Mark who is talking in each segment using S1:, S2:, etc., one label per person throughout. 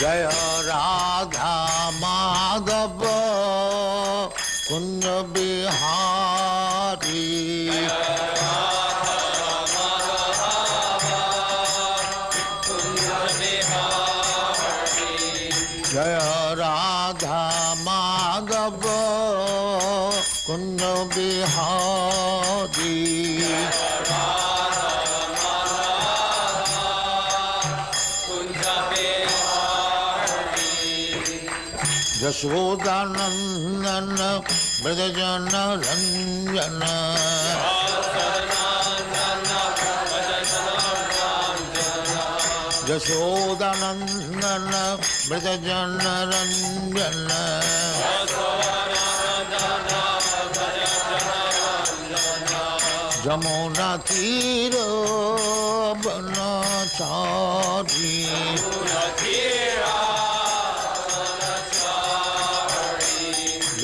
S1: जय राधा माधव कुंड बिहार। যশোদানন্দন ব্রজজন রঞ্জন যশোদানন্দন ব্রজজন রঞ্জন যমুনা তীর বনচারী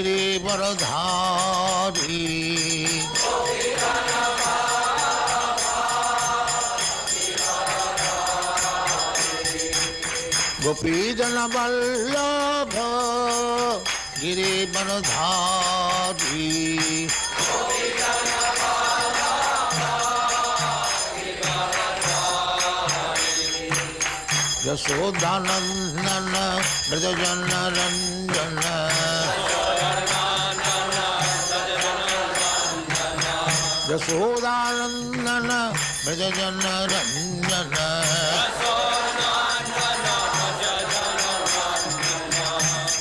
S1: জনবল্লভ গিরিবরধারী গোপী জনবল্লভ গিরিবরধারী যশোদানন্দন ব্রজজন রঞ্জন যশোদানন্দন ব্রজজন রঞ্জন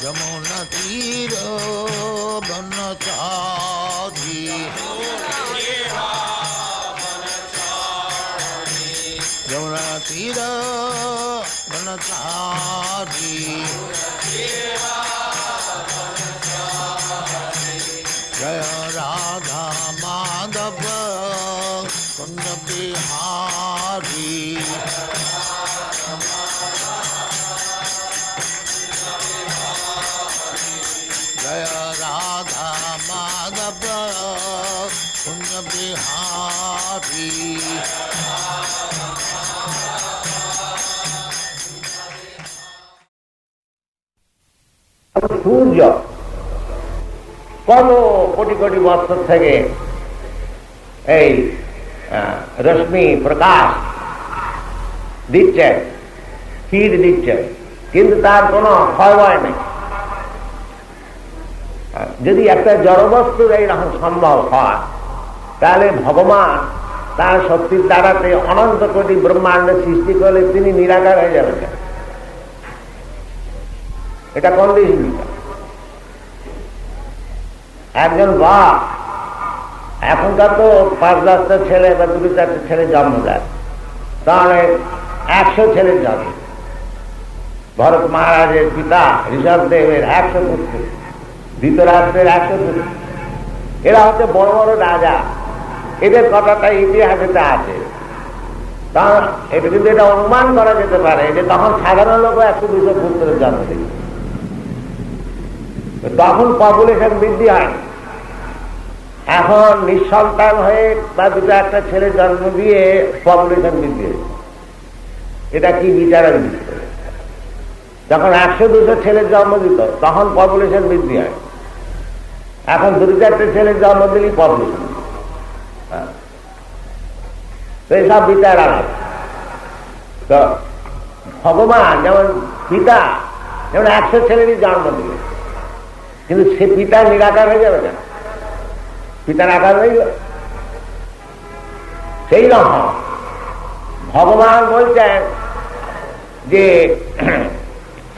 S1: যমুনা তীর বনচারী যমুনা তীর বনচারী জয় রাধা কুঞ্জ বিহারী জয় রাধা মাধব কুঞ্জ বিহারী
S2: সূর্য কত কোটি কোটি বছর থেকে এই রশ্মি প্রকাশ। দিচ্ছে হিট দিচ্ছে কিন্তু তার কোনো ক্ষয় নেই। যদি একটা জড়বস্তুর এইরকম সম্ভব হয়, তাহলে ভগবান তার শক্তির দ্বারাতে অনন্ত কোটি ব্রহ্মাণ্ডের সৃষ্টি করলে তিনি নিরাকার হয়ে যাবেন? এটা কন্ডিশন একজন বাপ এখনকার তো পাঁচ দশটা ছেলে বা দুটো চারটে ছেলে জন্ম দেয় তাহলে একশো ছেলের জন্ম। ভরত মহারাজের পিতা ঋষভ দেবের একশো পুত্র, ধৃতরাষ্ট্রের একশো পুত্র। এরা হচ্ছে বড় বড় রাজা। এদের কথাটা ইতিহাসেতে আছে। তা এটা কিন্তু এটা অনুমান করা যেতে পারে যে তখন সাধারণ লোক একশো দুশো পুত্রের জন্ম দিল তখন পপুলেশন বৃদ্ধি হয়। এখন নিঃসন্তান হয়ে বা দুটো একটা ছেলে জন্ম দিয়ে পপুলেশন বৃদ্ধি এটা কি বিচারের বিষয়? যখন একশো দুশো ছেলের জন্ম দিত, তখন পপুলেশন বৃদ্ধি হয়। এখন দুটো চারটে ছেলের জন্ম দিলেই পপুলেশন তো এইসব বিচার আছে। তো ভগবান যেমন পিতা, যেমন একশো ছেলেরই জন্ম দিল কিন্তু সে পিতা নিরাকার হয়ে যাবে না পিতার আকার গেল সেই রকম ভগবান বলছেন যে,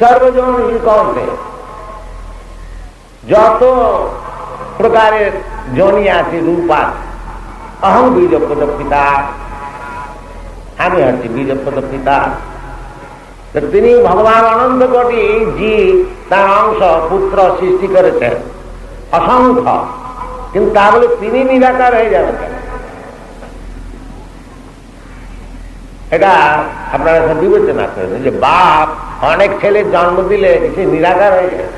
S2: সর্বজন কণ্ঠে যত প্রকারের জনি আছে, রূপ আছে অহং বীজপদ পিতা, আমি হচ্ছি বীজপদ পিতা। তিনি ভগবান অনন্ত কোটি জীব, তার অংশ পুত্র সৃষ্টি করেছেন। অসংখ্য। কিন্তু তা বলে তিনি নিরাকার হয়ে যাবেন এটা আপনারা সব বিবেচনা করেন যে বাপ অনেক ছেলে জন্ম দিলে সে নিরাকার হয়ে যায়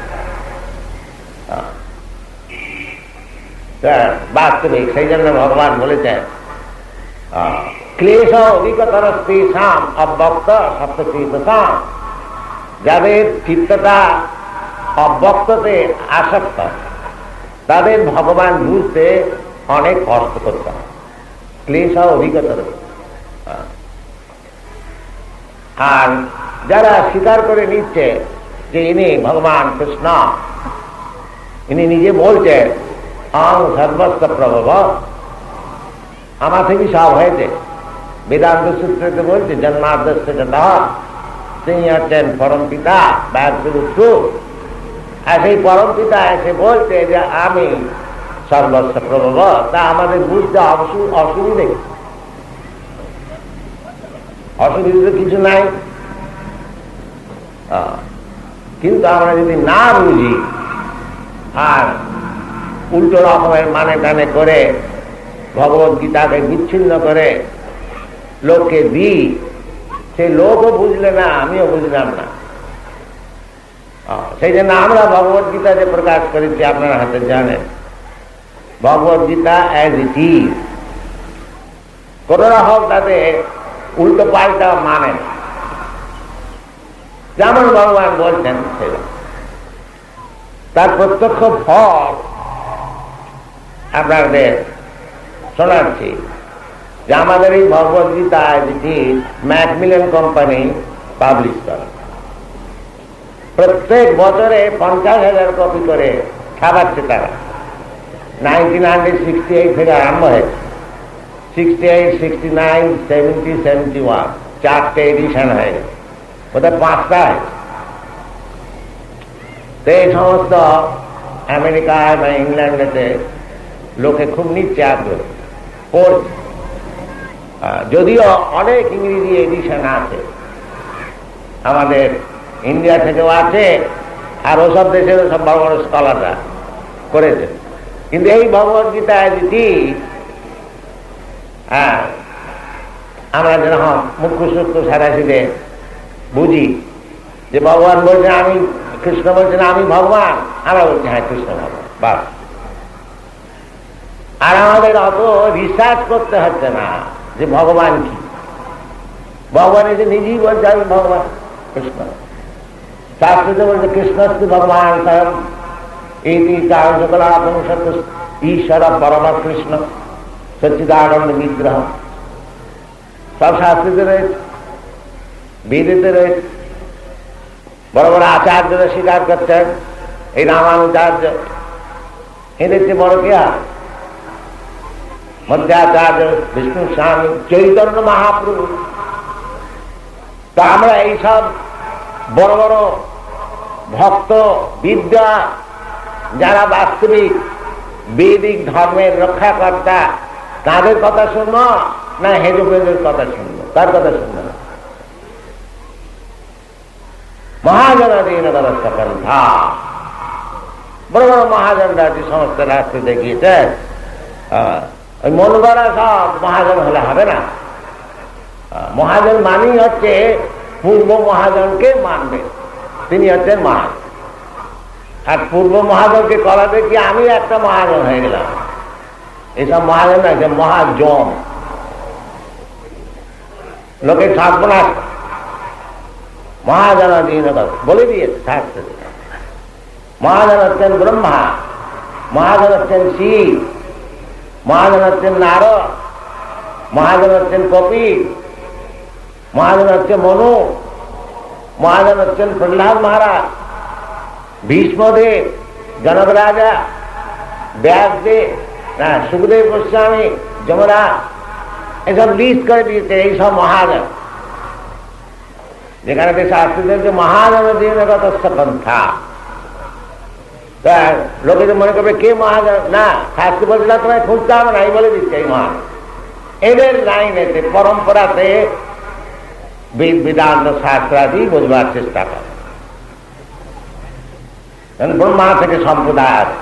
S2: বাস্তবিক সেই জন্য ভগবান বলেছেন ক্লেশ অভিজ্ঞতার স্ত্রী সাম অব্যক্ত সপ্তচিত সাম যাদের চিত্তটা অব্যক্ততে আসক্ত তাদের ভগবান বুঝতে অনেক কষ্ট করতে হয়। ক্লেশ অভিজ্ঞতার আহ। আর যারা স্বীকার করে নিচ্ছে যে ইনি ভগবান কৃষ্ণ, ইনি নিজে বলছেন আং সর্বস্ব প্রভব। আমার থেকে সব হয়েছে। বেদান্ত সূত্রতে বলছে জন্মাদর্শ তিনি হচ্ছেন পরম পিতা ব্যাসুরু আর সেই পরম পিতা এসে বলছে যে আমি সর্বস্ব প্রভব, তা আমাদের বুঝতে অসু- অসুবিধে তো কিছু নাই। কিন্তু আমরা যদি না বুঝি, আর উল্টো রকমের মানে টানে করে ভগবত গীতাকে বিচ্ছিন্ন করে লোককে দিই সেই লোকও বুঝলে না, আমিও বুঝলাম না। সেই জন্য আমরা ভগবত গীতা যে প্রকাশ করেছি, আপনারা হাতে জানেন। Bhagavad Gita as it is কোন রকম তাতে উল্টো পাল্টা মানে। যেমন ভগবান বলছেন তার প্রত্যক্ষ ফল আপনাদের শোনাচ্ছি যে আমাদের এই ভগবদ্গীতা যেটি ম্যাকমিলেন কোম্পানি পাবলিশ করে। প্রত্যেক বছরে পঞ্চাশ হাজার কপি করে ছাপাচ্ছে তারা। নাইনটিন হান্ড্রেড সিক্সটি এইট থেকে আরম্ভ হয়েছে। Sixty eight sixty nine seventy seventy one চারটে এডিশন হয়ে গেছে ওদের পাঁচটা হয়েছে। তো এই সমস্ত আমেরিকায় বা ইংল্যান্ডেতে লোকে খুব নিচ্ছে আগ্রহ পড়ছে যদিও অনেক ইংরেজি এডিশন আছে। আমাদের ইন্ডিয়া থেকেও আছে, আর ওসব দেশের সব বড় স্কলাররা করেছে। কিন্তু এই ভগবদ্গীতা যেটি হ্যাঁ আমরা যেরকম মুখ্য সূত্র সারাশিদে বুঝি যে ভগবান বলছেন, আমি কৃষ্ণ বলছেন, আমি ভগবান। আমরা বলছি হ্যাঁ কৃষ্ণ ভগবান বাস আর আমাদের অত রিসার্চ করতে হচ্ছে না যে ভগবান কি। ভগবান এসে নিজেই বলছে, আমি ভগবান, কৃষ্ণ। বলছে কৃষ্ণস্তি ভগবান স্বয়ং এই কারণ সকলা সত্য ঈশ্বর পরম কৃষ্ণ, সচ্চিদানন্দ বিগ্রহ। সব শাস্ত্রীতে রয়েছে বেদেতে রয়েছে বড় বড় আচার্যরা স্বীকার করছেন এই রামানুচার্য এদের চেয়ে বড় কে আর মধ্যাচার্য বিষ্ণু স্বামী চৈতন্য মহাপ্রভু। তা আমরা এইসব বড় বড় ভক্ত বিদ্যা যারা বাস্তবিক বৈদিক ধর্মের রক্ষাকর্তা তাদের কথা শুনব না হেজুবেদের কথা শুনব? তার কথা শুনব না? মহাজনাধীন ব্যবস্থা পন্থা বড় বড় মহাজনরা যে সমস্ত রাস্তা দেখিয়েছেন আহ, ওই মন গড়া সব মহাজন হলে হবে না। মহাজন মানেই হচ্ছে পূর্ব মহাজনকে মানবে। তিনি হচ্ছেন মহাজন আর পূর্ব মহাজনকে করাবে কি আমি একটা মহাজন হয়ে গেলাম। এসব মহাজন না যে মহাজন। লোকে সর্বনাশ মহাজনাধীন বলে দিয়েছে শাস্ত্রে মহাজন হচ্ছেন ব্রহ্মা। মহাজন হচ্ছেন শিব। মহাজন হচ্ছেন নারদ। মহাজন হচ্ছেন কপি মহাজন হচ্ছে মনু। মহাজন হচ্ছেন প্রহ্লাদ মহারাজ। ভীষ্মদেব, জনক রাজা, ব্যাসদেব, না, সুখদেব গোস্বামী যমরাজ এসব লিস্ট করে দিয়েছে এইসব মহাজন। যেখানে শাস্ত্রীদের যে মহাজন দিনগত পন্থা। তা লোকে মনে করবে, কে মহাজন? না, শাস্ত্রী বলছে, না, তোমায় খুঁজতে হবে না এই বলে দিচ্ছে এই মহাজন। এদের লাইনেতে, পরম্পরাতে বেদান্ত শাস্ত্রাদি বোঝবার চেষ্টা করে। ব্রহ্মা থেকে সম্প্রদায় আছে।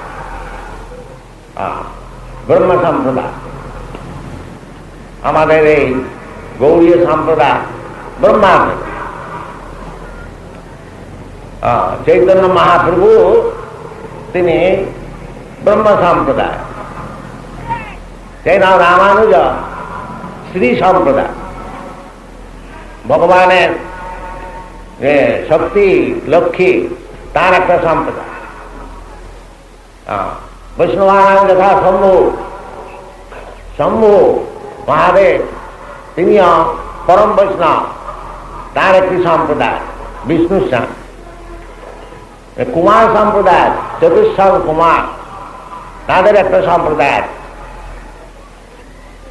S2: ব্রহ্ম সম্প্রদায়। আমাদের এই গৌরীয় সম্প্রদায় ব্রহ্মা থেকে। চৈতন্য মহাপ্রভু তিনি ব্রহ্ম সম্প্রদায়। সেই নাম রামানুজ শ্রী সম্প্রদায়। ভগবানের শক্তি, লক্ষ্মী, তার একটা সম্প্রদায়। বৈষ্ণবানায়ণ যথা শম্ভু শম্ভু মহাদেব তিনিও পরম বৈষ্ণব, তার একটি সম্প্রদায়, বিষ্ণু স্বাম কুমার সম্প্রদায় চতুর্সং কুমার, তাদের একটা সম্প্রদায়।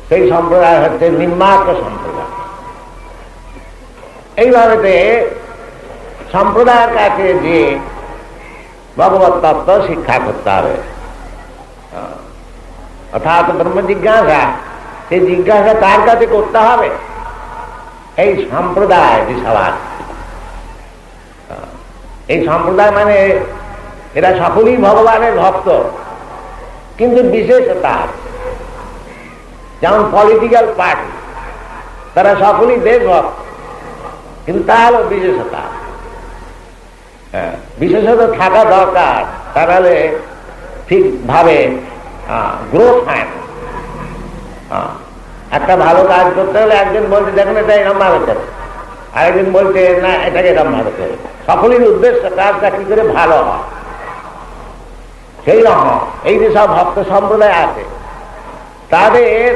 S2: সেই সম্প্রদায় হচ্ছে নিম্নার্ক সম্প্রদায়। এইভাবে সম্প্রদায়ের কাছে যে ভগবত তত্ত্ব শিক্ষা করতে হবে। অর্থাৎ ব্রহ্ম জিজ্ঞাসা সেই জিজ্ঞাসা তার কাছে করতে হবে। এই সম্প্রদায় যে সবার এই সম্প্রদায় মানে এরা সকলেই ভগবানের ভক্ত। কিন্তু বিশেষতা। যেমন পলিটিক্যাল পার্টি তারা সকলেই দেশভক্ত। কিন্তু তা হলো বিশেষতা। হ্যাঁ, বিশেষত থাকা দরকার। তাহলে ঠিকভাবে গ্রোথ হয় না। একটা ভালো কাজ করতে হলে একজন বলছে দেখেন এটা এরকম ভালো করে। আরেকজন বলছে না এটাকে এরকম ভালো করে। সকলের উদ্দেশ্য কাজটা কি করে ভালো হয়। সেই রকম। এই যে সব ভক্ত সম্প্রদায় আছে তাদের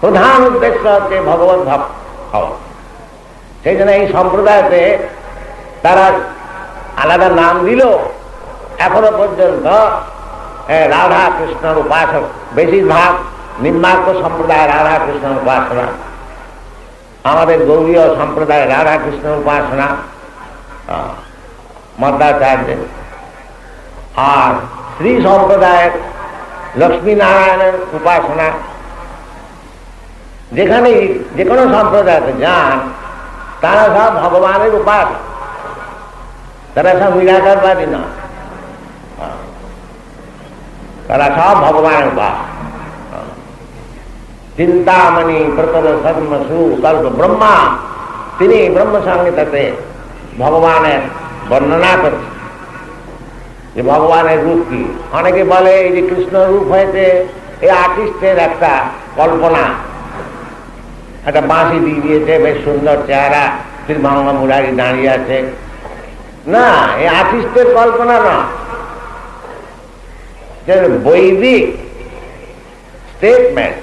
S2: প্রধান উদ্দেশ্য হচ্ছে ভগবত ভক্ত। হওয়া সেই জন্য এই সম্প্রদায়তে তারা আলাদা নাম দিল। এখনও পর্যন্ত রাধা কৃষ্ণর উপাসক, বেশিরভাগ নিম্নার্ক সম্প্রদায় রাধা কৃষ্ণর উপাসনা। আমাদের গৌরীয় সম্প্রদায় রাধা কৃষ্ণর উপাসনা মধ্যাচার্যের আর শ্রী সম্প্রদায়ের লক্ষ্মী নারায়ণের উপাসনা যেখানে যে কোনো সম্প্রদায়তে যান, তারা সব ভগবানের উপাসক তারা সব নিরাকারবাদী না। তারা সব ভগবানের উপাসক চিন্তামণি প্রতর সর্ম, সু, কল্প, ব্রহ্মা, তিনি ব্রহ্ম সংহিতাতে ভগবানের বর্ণনা করছেন। যে ভগবানের রূপ কি? অনেকে বলে এই যে কৃষ্ণ রূপ হয়েছে, এই আর্টিস্টের একটা কল্পনা। একটা বাঁশি দিয়ে দিয়েছে, বেশ সুন্দর চেহারা। শ্রী বাংলা মুরারি দাঁড়িয়ে আছে। না এই আর্টিস্টের কল্পনা না। বৈদিক স্টেটমেন্ট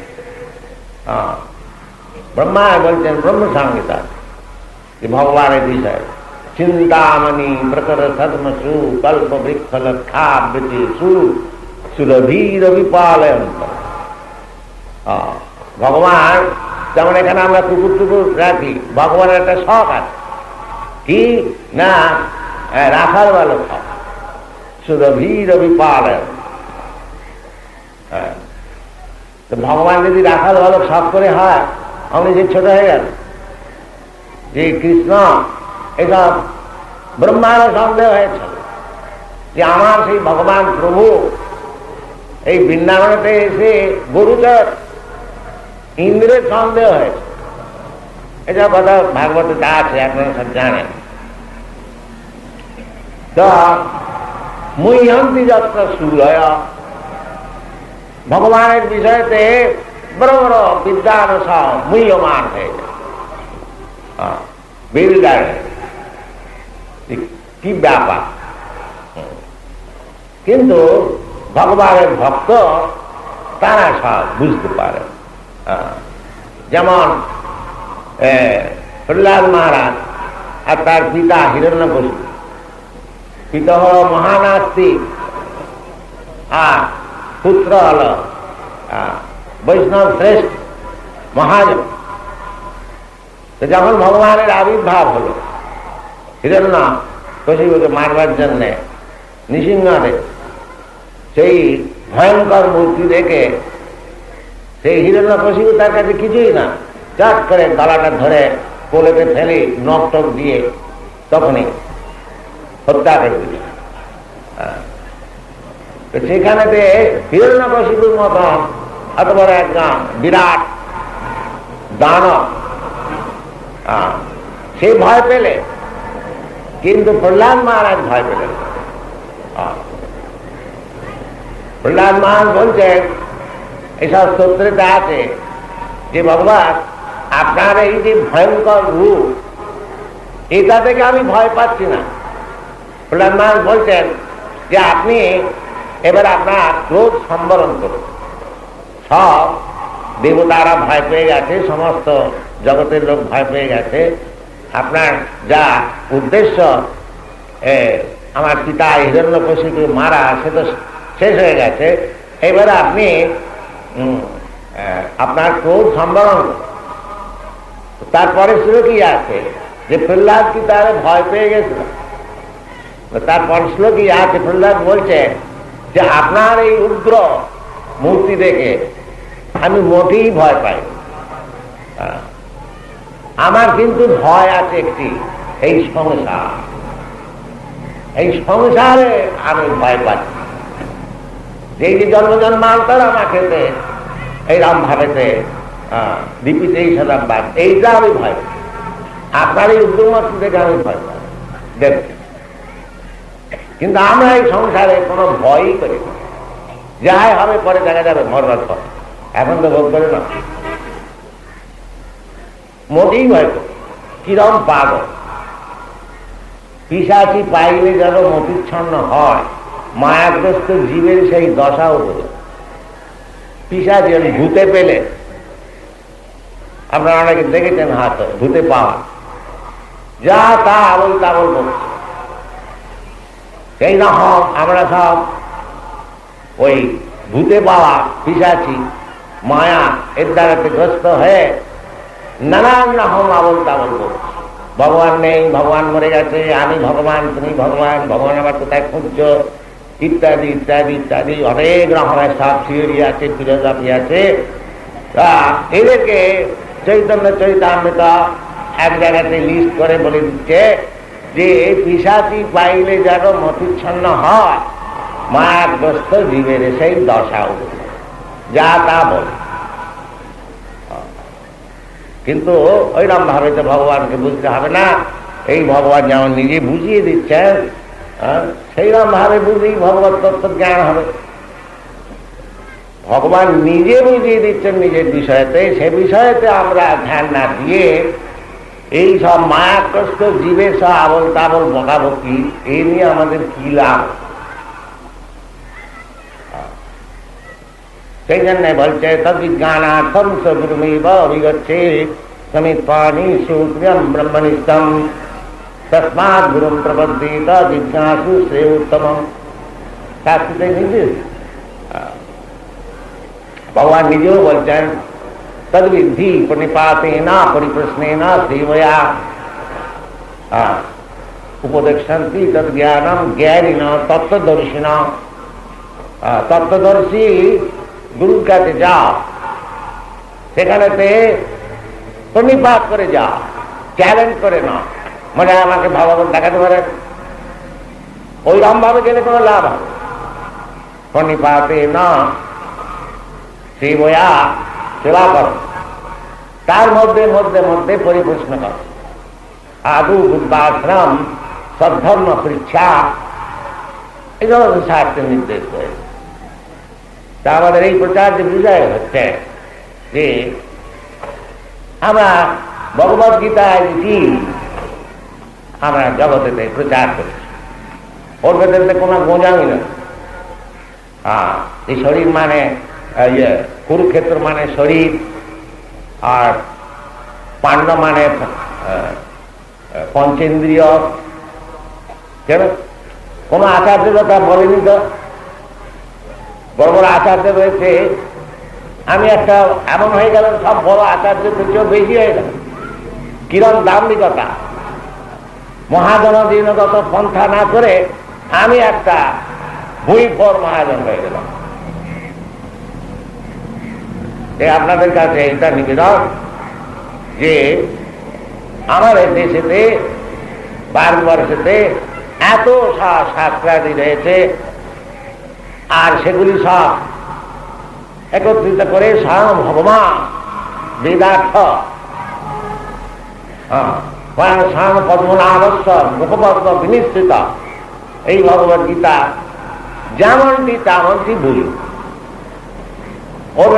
S2: ব্রহ্মা বলছেন ব্রহ্ম সংহিতা যে ভগবানের বিষয়। চিন্তামণি প্রকর সদমসু কল্প বৃক্ষ লক্ষাবৃতি সু, সুরভীর বিপালয়ন্ত। ভগবান যেমন এখানে আমরা কুকুর টুকুর রাখি, ভগবানের একটা শখ আছে। কি? না রাখার ভালো শখ। সুরভীর বিপালয়ন হ্যাঁ। তো ভগবান যদি রাখাল ভালো শখ করে হয়, আমি যে ছোট হয়ে গেল যে কৃষ্ণ, এসব ব্রহ্মার সন্দেহ হয়েছে। যে আমার সেই ভগবান প্রভু, এই বৃন্দাবনেতে এসে গরুচর ইন্দ্রের সন্দেহ হয়েছে। এটা কথা ভাগবতে তা আছে আপনারা সব জানেন। তো মুহ্যন্তি যত্ন সুলয় ভগবানের বিষয়তে বড় বড় বিদ্যানুসার মুহ্যমান হয়ে যায়। কি ব্যাপার? কিন্তু ভগবানের ভক্ত তারা সব বুঝতে পারে। যেমন প্রহ্লাদ মহারাজ আর তার পিতা হিরণ্য বসু পিতা হল মহানাস্তিক আর পুত্র হল বৈষ্ণব শ্রেষ্ঠ মহাজন। তো যখন ভগবানের আবির্ভাব হলো, হিরণ্য কশিপুকে মারবার জন্যে নৃসিংহদেব সেই ভয়ঙ্কর মূর্তি দেখে সেই হিরণ্য কশিপু তার কাছে কিছুই না। চাট করে গলাটা ধরে কোলেতে ফেলে নখ টক দিয়ে তখনই হত্যা করে দিল। সেখানেতে হিরণ্যকশিপুর মতন এত বড় একদম বিরাট হ্যাঁ, সে ভয় পেলে কিন্তু প্রহ্লাদ মহারাজ ভয় পেলেন। প্রহ্লাদ মহারাজ বলছেন এসব সূত্রেতে আছে। যে ভগবান, আপনার এই যে ভয়ঙ্কর রূপ, এটা থেকে আমি ভয় পাচ্ছি না। প্রহ্লাদ মহারাজ বলছেন যে আপনি এবার আপনার ক্রোধ সম্বরণ করুন। সব দেবতারা ভয় পেয়ে গেছে, সমস্ত জগতের লোক ভয় পেয়ে গেছে। আপনার যা উদ্দেশ্য আমার পিতা হিরণ্য কশিকে মারা, সে তো শেষ হয়ে গেছে। এবারে আপনি আপনার ক্রোধ সম্বরণ। তারপরে ছিল কি আছে যে প্রহ্লাদ কি তার ভয় পেয়ে গেছিল তারপর শ্লোকই আছে, প্রহ্লাদ বলছে যে আপনার এই উগ্র মূর্তি দেখে আমি মোটেই ভয় পাই। আমার কিন্তু ভয় আছে একটি, এই সংসার। এই সংসারে আমি ভয় পাচ্ছি। এই জন্ম জন্মান্তর আমাকে এইরাম ভাবেতে দীপিতে এই সাদাম বাদ এইটা আমি ভয় পাই আপনার এই উগ্রমূর্তি দেখে আমি ভয় পাই দেখছি কিন্তু আমরা এই সংসারে কোনো ভয়ই করি যাই হবে পরে দেখা যাবে মরবার পর। এখন তো ভোগ করে না মোটেই ভয় করি কিরম পাগল। পিসাচি পাইলে যেন মতিচ্ছন্ন হয়। মায়াগ্রস্ত জীবের সেই দশাও হলো ওই ভূতে পেলে, আপনারা অনেকে দেখেছেন হাত ভূতে পাওয়া যা তা আবল তাবল করছে সেই রকম আমরা সব ওই ভূতে পাওয়া পিসাচি, মায়া এর দ্বারাতে গ্রস্ত হয়ে নানান রকম আবল তাবল করছে ভগবান নেই, ভগবান মরে গেছে, আমি ভগবান, তুমি ভগবান ভগবান আবার কোথায় খুঁজছ? ইত্যাদি ইত্যাদি ইত্যাদি। অনেক রকমের সব থিওরি আছে ফিলোসফি আছে। এদেরকে চৈতন্য চৈতামৃত এক জায়গাতে লিস্ট করে বলে দিচ্ছে যে পিসাচি পাইলে যেন মতিচ্ছন্ন হয়। মায়াগ্রস্ত জীবের সেই দশা। যা তা বলে। কিন্তু ওইরকম ভাবে তো ভগবানকে বুঝতে হবে না। এই ভগবান যেমন নিজে বুঝিয়ে দিচ্ছেন সেইরকম ভাবে বুঝেই ভগবত তত্ত্ব জ্ঞান হবে। ভগবান নিজে বুঝিয়ে দিচ্ছেন নিজের বিষয়তে। সে বিষয়তে আমরা ধ্যান না দিয়ে এই সব মায়াগ্রস্ত জীবের সব আবল তাবল বকাবকি এই নিয়ে আমাদের কি লাভ? সেই জন্য বলছে, তদ্বিজ্ঞানার্থম সগুরুমেব অভিগচ্ছে সমিত্বানি সূত্রম ব্রহ্মনিষ্ঠম। তসমাৎ গুরুম প্রবদ্ধেত জিজ্ঞাসু শ্রেয় উত্তম শাস্ত্রতে নিজে ভগবান নিজেও বলছেন তদ্বিধি প্রণিপাতে না পরিপ্রশ্নে না সেবয়া উপদেশান্তি তদ জ্ঞানম জ্ঞানীন তত্ত্বদর্শিন তত্ত্বদর্শী গুরুর কাছে যাও সেখানেতে প্রণিপাত করে যাও চ্যালেঞ্জ করে না মানে আমাকে ভগবান দেখাতে পারেন ওইরকম ভাবে গেলে কোনো লাভ হবে প্রণিপাতে না। সেবয়া সেবা করো। তার মধ্যে মধ্যে মধ্যে পরিপ্রশ্ন করো। আদু বুদ্ধাশ্রম সদ্ধর্ম পরীক্ষা এগুলো শাস্ত্রের নির্দেশ রয়েছে তা আমাদের এই প্রচার যে বিষয় হচ্ছে যে আমরা ভগবত গীতায় কি আমরা জগতেতে প্রচার করছি ওর ভেতরে কোনো গোঁজামি না। এই শরীর মানে ইয়ে কুরুক্ষেত্র মানে শরীর, আর পাণ্ড মানে পঞ্চেন্দ্রিয়। কেন? কোনো আচার্যরা তা বলেনি তো? বড় বড় আচার্য রয়েছে। আমি একটা, এমন হয়ে গেল, সব বড় আচার্য থেকেও বেশি হয়ে গেল। কিরম দাম্ভিকতা। মহাজনদিনগত পন্থা না করে আমি একটা বই পর মহাজন হয়ে গেলাম। আপনাদের কাছে এটা নিবেদন যে আমার দেশেতে ভারতবর্ষেতে এত শাস্ত্রাদি রয়েছে আর সেগুলি সব একত্রিত করে স্বয়ং ভগবান বেদার্থ। হ্যাঁ, মুখপদ্ম বিনিশ্চিত। এই গীতা যেমনটি তেমনটি ওর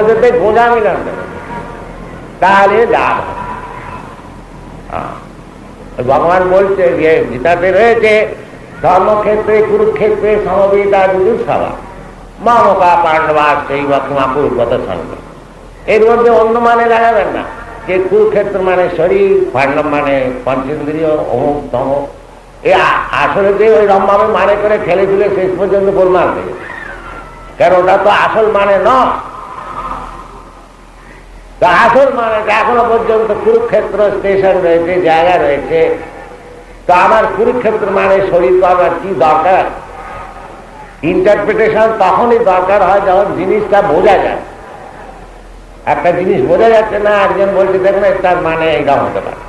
S2: তাহলে লাভ। ভগবান বলছে যে গীতাতে রয়েছে, ধর্মক্ষেত্রে, কুরুক্ষেত্রে সমবেতা বিদুষাবা মামকা পাণ্ডবা সেই বা বক্মা পূর্বত সঙ্গ। এর মধ্যে অন্য মানে লাগাবেন না। যে কুরুক্ষেত্র মানে শরীর পাণ্ডব মানে পঞ্চেন্দ্রিয়, অমুক তমুক। এ আসলে যে ওই রম্ভাবে মানে করে ঠেলে তুলে শেষ পর্যন্ত গোলমাল হয়ে। কারণ ওটা তো আসল মানে তো আসল মানে এখনও পর্যন্ত কুরুক্ষেত্র স্টেশন রয়েছে, জায়গা রয়েছে। তো আমার কুরুক্ষেত্র মানে শরীর করবার কি দরকার? ইন্টারপ্রিটেশন তখনই দরকার হয় যখন জিনিসটা বোঝা যায়। একটা জিনিস বোঝা যাচ্ছে না, একজন বলছে, দেখুন, এটার মানে এরকম হতে পারে।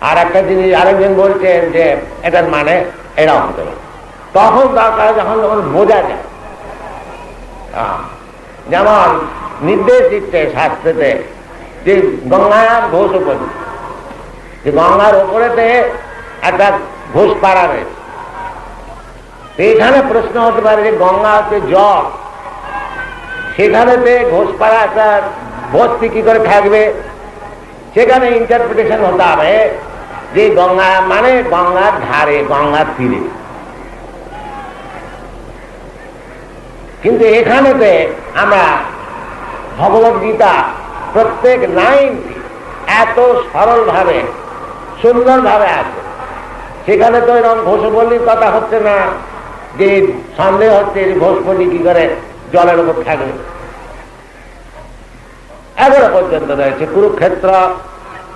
S2: আর একটা জিনিস আরেকজন বলছেন যে, এটার মানে এরকম হতে পারে। তখন দরকার যখন যখন বোঝা যায়। যেমন নির্দেশ দিচ্ছে শাস্ত্রেতে যে গঙ্গায়াম ঘোষ উপরি যে গঙ্গার ওপরেতে একটা ঘোষ পাড়া রয়েছে। তো এখানে প্রশ্ন হতে পারে যে গঙ্গা হচ্ছে জল সেখানেতে ঘোষপাড়া একটা বস্তি কি করে থাকবে? সেখানে ইন্টারপ্রিটেশন হতে হবে যে গঙ্গা মানে গঙ্গার ধারে গঙ্গার তীরে। কিন্তু এখানেতে আমরা ভগবত গীতা প্রত্যেক লাইন এত সরলভাবে, সুন্দরভাবে আছে। সেখানে তো এরকম ঘোষবলির কথা হচ্ছে না, যে সন্দেহ হচ্ছে যে ঘোষবলি কি করে জলের উপর থাকবে এগারো পর্যন্ত রয়েছে কুরুক্ষেত্র,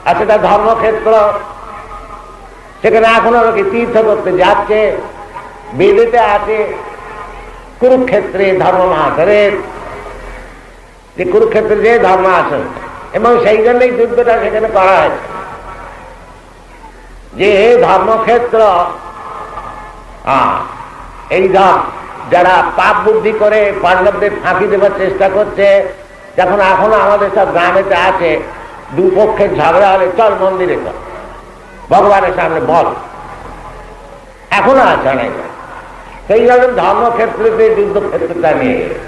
S2: আর সেটা ধর্মক্ষেত্র। সেখানে এখন লোকে তীর্থ করতে যাচ্ছে, বেদেতে আছে কুরুক্ষেত্রে ধর্ম মহাসরের যে কুরুক্ষেত্রে যে ধর্ম আসন এবং সেই জন্যই যুদ্ধটা সেখানে করা হয়েছে। যে ধর্মক্ষেত্র এই ধর যারা পাপ বুদ্ধি করে পাণ্ডবদের ফাঁকি দেবার চেষ্টা করছে, যখন এখনও আমাদের সব গ্রামেতে আছে দুপক্ষের ঝগড়া হলে চল মন্দিরে চল। ভগবানের সামনে বল। এখনও আছে অনেক সেই জন্য ধর্মক্ষেত্রতে যুদ্ধক্ষেত্রটা নিয়ে গেলে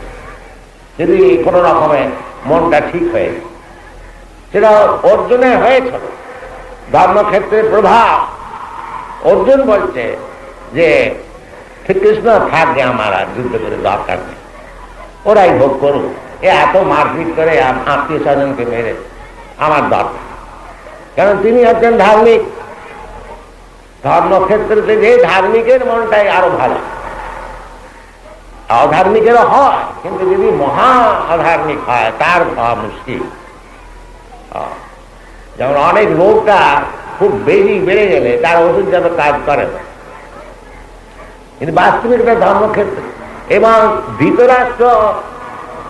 S2: যদি কোনো রকমের মনটা ঠিক হয়ে। সেটা অর্জুনে হয়েছিল ধর্মক্ষেত্রের প্রভাব। অর্জুন বলছে যে শ্রীকৃষ্ণ থাকবে আমার, আর যুদ্ধ করে দরকার নেই। ওরাই ভোগ করুক। এ এত মারপিট করে আত্মীয় স্বজনকে মেরে আমার দরকার কারণ তিনি হচ্ছেন ধার্মিক। ধর্মক্ষেত্রতে যে ধার্মিকের মনটাই আরও ভালো। অধার্মিকেরও হয়, কিন্তু যদি মহা অধার্মিক হয়, তার হওয়া মুশকিল। যেমন অনেক রোগটা খুব বেশি বেড়ে গেলে তার ওষুধ যাবে কাজ করে না। কিন্তু বাস্তবিকটা ধর্মক্ষেত্র। এবং ধৃতরাষ্ট্র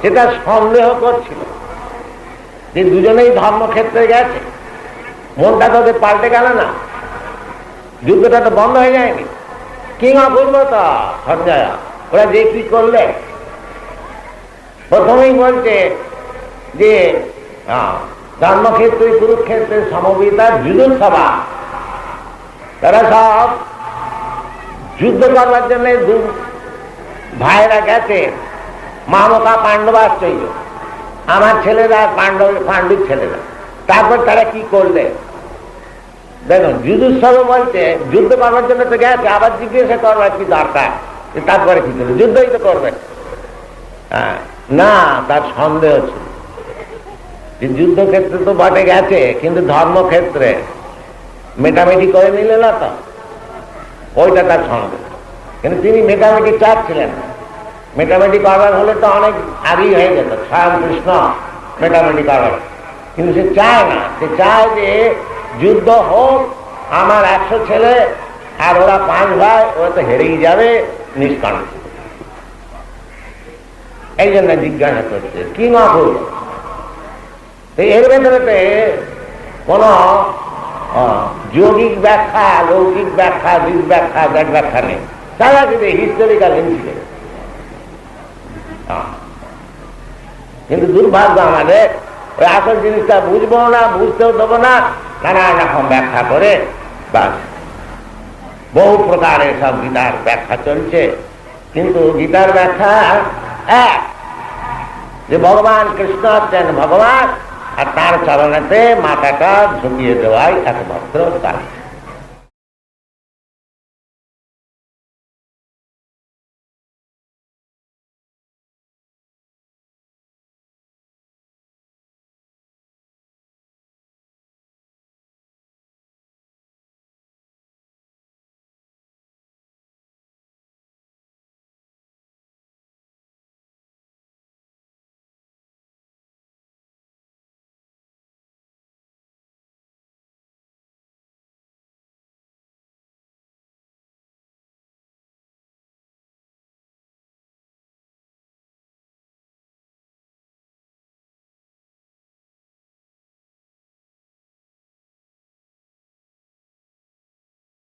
S2: সেটা সন্দেহ করছিল। যে দুজনেই ধর্মক্ষেত্রে গেছে। মনটা তোদের পাল্টে গেল না। যুদ্ধটা তো বন্ধ হয়ে যায়নি। কিংবা করব তো, সঞ্জয়। ওরা যে কি করলে? প্রথমেই বলছে যে ধর্মক্ষেত্রে, কুরুক্ষেত্রে সমবেতা যুদ্ধ সভা তারা সব যুদ্ধ করবার জন্য দু ভাইরা গেছে। মামকা পাণ্ডবাশ্চর্য আমার ছেলেরা পাণ্ডব পাণ্ডুর ছেলেরা। তারপর তারা কি করলে? দেখুন যুদ্ধোৎসব বলছে যুদ্ধ করবার জন্য তো গেছে আবার জিজ্ঞাসা করবার কি দরকার? তারপরে কি করবে যুদ্ধই তো করবে। হ্যাঁ, না তার সন্দেহ ছিল। যুদ্ধক্ষেত্রে তো বটে গেছে কিন্তু ধর্মক্ষেত্রে মেটামেটি করে নিলে না তো? ওইটা তার সন্দেহ কিন্তু তিনি মেটামেটি চাচ্ছিলেন মেটামেটি করবার হলে তো অনেক আগেই হয়ে যেত। স্বয়ং কৃষ্ণ মেটামেটি করবার। কিন্তু সে চায় না। সে চায় যে যুদ্ধ হোক, আমার একশো ছেলে আর ওরা পাঁচ ভাই, ওরা তো হেরেই যাবে নিষ্কান্ত এই জন্য জিজ্ঞাসা করছে, কি না তো এর ভেতরেতে কোন যৌগিক ব্যাখ্যা, লৌকিক ব্যাখ্যা দিক ব্যাখ্যা ব্যাক ব্যাখ্যা নেই। সারা কিন্তু হিস্টোরিক্যাল ইনসিডেন্ট কিন্তু দুর্ভাগ্য আমাদের, ওই আসল জিনিসটা বুঝব না, বুঝতেও দেবো না, নানান রকম ব্যাখ্যা করে বাস। বহু প্রকারের সব গীতার ব্যাখ্যা চলছে, কিন্তু গীতার ব্যাখ্যা এক। যে ভগবান কৃষ্ণ হচ্ছেন ভগবান আর তার চরণেতে মাথাটা ঝুঁকিয়ে দেওয়াই একমাত্র কাজ